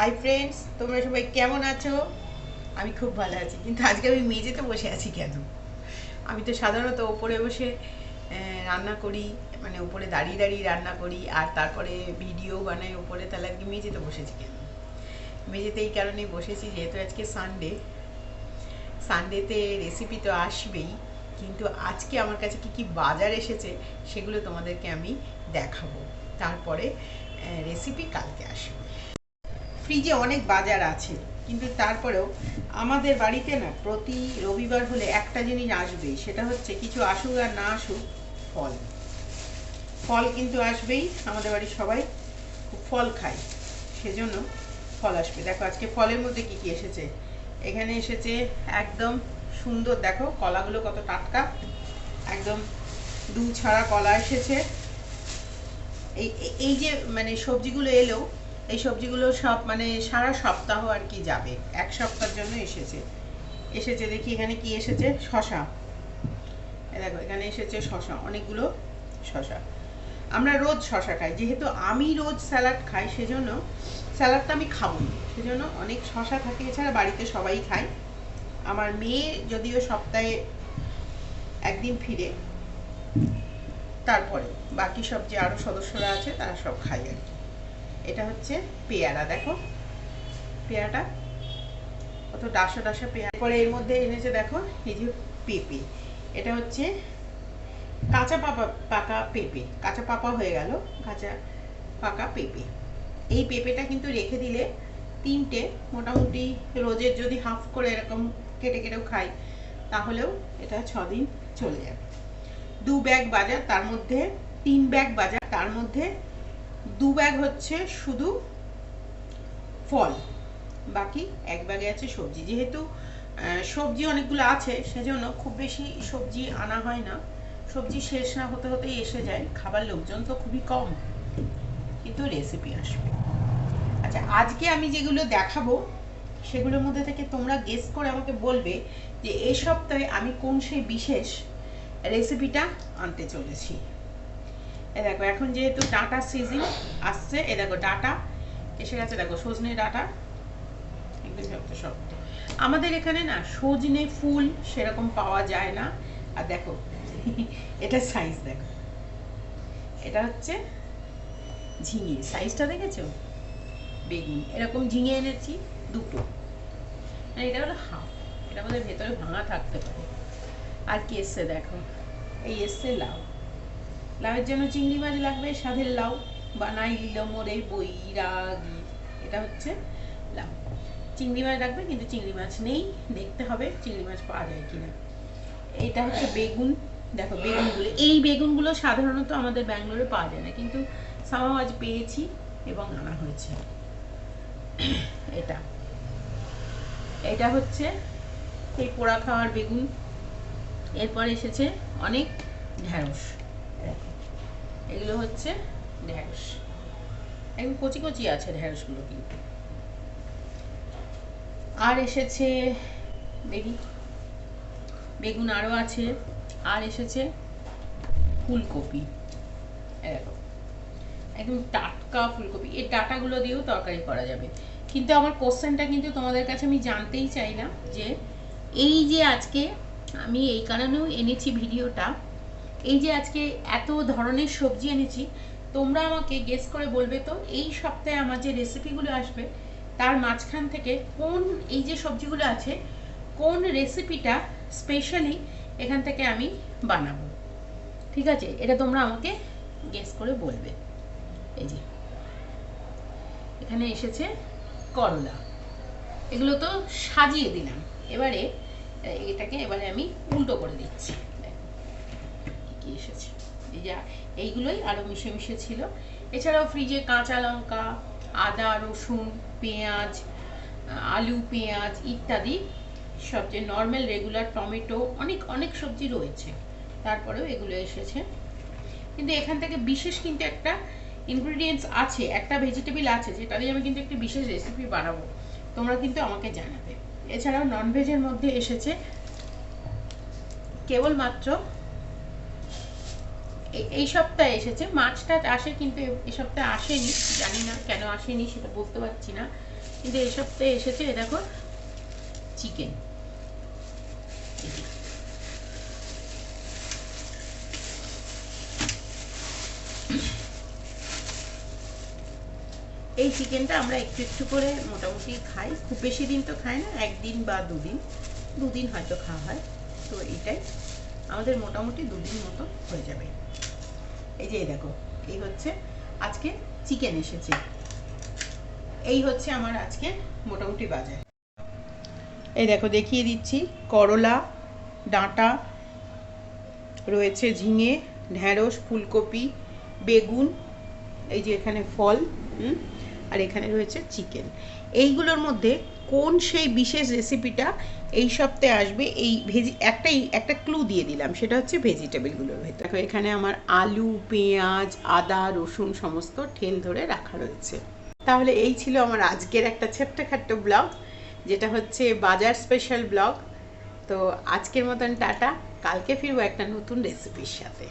Hi friends তোমরা সবাই কেমন আছো? আমি খুব ভালো আছি। কিন্তু আজকে আমি মেঝেতে বসে আছি কেন? আমি তো সাধারণত ওপরে বসে রান্না করি মানে উপরে দাঁড়িয়ে দাঁড়িয়ে রান্না করি, আর তারপরে ভিডিও বানাই উপরে তাহলে আজকে মেঝেতে বসেছি কেন? মেঝেতে এই কারণেই বসেছি, যেহেতু আজকে সানডে সানডেতে রেসিপি তো আসবেই, কিন্তু আজকে আমার কাছে কি কি বাজার এসেছে, সেগুলো তোমাদেরকে আমি দেখাবো। তারপরে রেসিপি কালকে আসবে। ফ্রিজে অনেক বাজার আছে, কিন্তু তারপরেও আমাদের বাড়িতে না প্রতি রবিবার হলে একটা জিনিস আসবেই, সেটা হচ্ছে কিছু আসুক আর না আসুক, ফল। ফল কিন্তু আসবেই, আমাদের বাড়ির সবাই খুব ফল খায়, সেজন্য ফল আসবে। দেখো আজকে ফলের মধ্যে কি কি এসেছে? এখানে এসেছে একদম সুন্দর, দেখো কলাগুলো কত টাটকা, একদম দু ছাড়া কলা এসেছে। এই, এই- যে মানে সবজিগুলো এলো এই সবজিগুলো সব মানে সারা সপ্তাহ আর কি যাবে। এক সপ্তাহের জন্য এসেছে। এসেছে দেখি এখানে কি এসেছে? শশা দেখো, এখানে এসেছে শশা অনেকগুলো শশা আমরা রোজ শশা খাই। যেহেতু আমি রোজ স্যালাড খাই, সেজন্য স্যালাডটা আমি খাব না। সেজন্য অনেক শশা থাকে, এছাড়া বাড়িতে সবাই খায়। আমার মেয়ে যদিও সপ্তাহে একদিন ফিরে, তারপরে বাকি সব যে আরও সদস্যরা আছে, তারা সব খায় আর কি। এটা হচ্ছে পেয়ারা, দেখো। পেয়ারাটা কত ডাসা ডাসা পেয়ারা। পরে এর মধ্যে এনেছে, দেখো, এই যে পেঁপে। এটা হচ্ছে কাঁচা পাকা পাকা পেঁপে। কাঁচা পাকা হয়ে গেল, কাঁচা পাকা পেঁপে। এই পেঁপেটা কিন্তু রেখে দিলে তিনটে মোটামুটি রোজের যদি হাফ করে এরকম কেটে কেটেও খাই, তাহলেও এটা ছদিন চলে যাবে। দু ব্যাগ বাজার, তার মধ্যে, তিন ব্যাগ বাজার, তার মধ্যে দু ব্যাগ হচ্ছে শুধু ফল। বাকি এক ব্যাগে আছে সবজি। যেহেতু সবজি অনেকগুলো আছে, সেজন্য খুব বেশি সবজি আনা হয় না। সবজি শেষ না হতে হতেই এসে যায়। খাবার লোকজন তো খুবই কম। কিন্তু রেসিপি আসবে। আচ্ছা আজকে আমি যেগুলো দেখাবো, সেগুলোর মধ্যে থেকে তোমরা গেস করে আমাকে বলবে যে এই সপ্তাহে আমি কোন সেই বিশেষ রেসিপিটা আনতে চলেছি। এ দেখো, এখন যেহেতু ডাটা সিজন আসছে এ দেখো ডাটা এসে গেছে, দেখো সজনে ডাটা। আমাদের এখানে না সজনে ফুল সেরকম পাওয়া যায় না। আর দেখো, এটা সাইজ দেখো। এটা হচ্ছে ঝিঙে। সাইজটা দেখেছ? বেগুন। এরকম ঝিঙে এনেছি, দুটো। এটা হলো হাফ। এটা আমাদের ভেতরে ভাঙা থাকতে পারে। আর কি এসছে দেখো? এই এসছে লাউ। লাউয়ের জন্য চিংড়ি মাছ লাগবে সাধের লাউ বানাই লিল মোরে বৈরাগী। এটা হচ্ছে লাউ। চিংড়ি মাছ লাগবে, কিন্তু চিংড়ি মাছ নেই, দেখতে হবে চিংড়ি মাছ পাওয়া যায় কিনা। এটা হচ্ছে বেগুন। দেখো, বেগুনগুলো, এই বেগুনগুলো সাধারণত আমাদের ব্যাঙ্গালোরে পাওয়া যায় না, কিন্তু সামাও আজ পেয়েছি এবং আনা হয়েছে। এটা। এটা হচ্ছে এই পোড়া খাওয়ার বেগুন। এরপর এসেছে অনেক ঢ্যাঁড়স এগুলো হচ্ছে ঢ্যাঁড়স কচি কচি আছে ঢ্যাঁড়সগুলো কিন্তু। আর এসেছে দেখি। বেগুন আরও আছে। আর এসেছে ফুলকপি। একদম টাটকা ফুলকপি। এই ডাটাগুলো দিয়েও তরকারি করা যাবে। কিন্তু আমার কোশ্চেনটা কিন্তু তোমাদের কাছে আমি জানতেই চাই না যে এই যে আজকে আমি এই কারণেও এনেছি ভিডিওটা এই যে আজকে এত ধরনের সবজি এনেছি, তোমরা আমাকে গেস করে বলবে তো, এই সপ্তাহে আমার যে রেসিপিগুলো আসবে, তার মাঝখান থেকে কোন এই যে সবজিগুলো আছে, কোন রেসিপিটা স্পেশালি এখান থেকে আমি বানাবো। ঠিক আছে? এটা তোমরা আমাকে গেস করে বলবে। এই যে। এখানে এসেছে করলা। এগুলো তো সাজিয়ে দিলাম। এবারে এটাকে এবারে আমি উল্টো করে দিচ্ছি। কি এসেছে। এই যে এইগুলোই আরও মিশে মিশে ছিল। এছাড়াও ফ্রিজে কাঁচা লঙ্কা, আদা, রসুন, পেঁয়াজ, আলু, পেঁয়াজ ইত্যাদি সবচেয়ে নর্মাল রেগুলার টমেটো, অনেক অনেক সবজি রয়েছে। তারপরেও এগুলো এসেছে। কিন্তু এখান থেকে বিশেষ কিন্তু একটা ইনগ্রিডিয়েন্টস আছে, একটা ভেজিটেবল আছে, যেটা দিয়ে আমি কিন্তু একটি বিশেষ রেসিপি বানাবো। তোমরা কিন্তু আমাকে জানাবে। এছাড়াও ননভেজের মধ্যে এসেছে কেবলমাত্র এই- সপ্তাহে এসেছে। মাছটা আসে কিন্তু এই সপ্তাহে আসেনি। জানি না কেন আসেনি, সেটা বলতে পারছি না। কিন্তু এই সপ্তাহে এসেছে, এ দেখো, চিকেন। এই চিকেনটা আমরা একটু একটু করে মোটামুটি খাই। খুব বেশি দিন তো খাই না, একদিন বা দুদিন। দুদিন হয়তো খাওয়া হয়। তো এটাই। আমাদের মোটামুটি দুদিন মতো হয়ে যাবে। এই যে এই দেখো, এই হচ্ছে আজকে চিকেন এসেছে। এই হচ্ছে আমার আজকে মোটামুটি বাজার। এই দেখো, দেখিয়ে দিচ্ছি, করলা, ডাঁটা, রয়েছে ঝিঙে, ঢ্যাঁড়স, ফুলকপি, বেগুন, এই যে এখানে ফল আর এখানে রয়েছে চিকেন এইগুলোর মধ্যে কোন সেই বিশেষ রেসিপিটা এই সপ্তাহে আসবে এই ভেজি একটাই, একটা ক্লু দিয়ে দিলাম, সেটা হচ্ছে ভেজিটেবলগুলোর ভেতর। দেখো, এখানে আমার আলু, পেঁয়াজ, আদা, রসুন সমস্ত ঠেল ধরে রাখা রয়েছে। তাহলে এই ছিল আমার আজকের একটা ছোট্টখাট্ট ব্লগ যেটা হচ্ছে বাজার স্পেশাল ব্লগ তো আজকের মতন টাটা, কালকে ফিরবো একটা নতুন রেসিপির সাথে।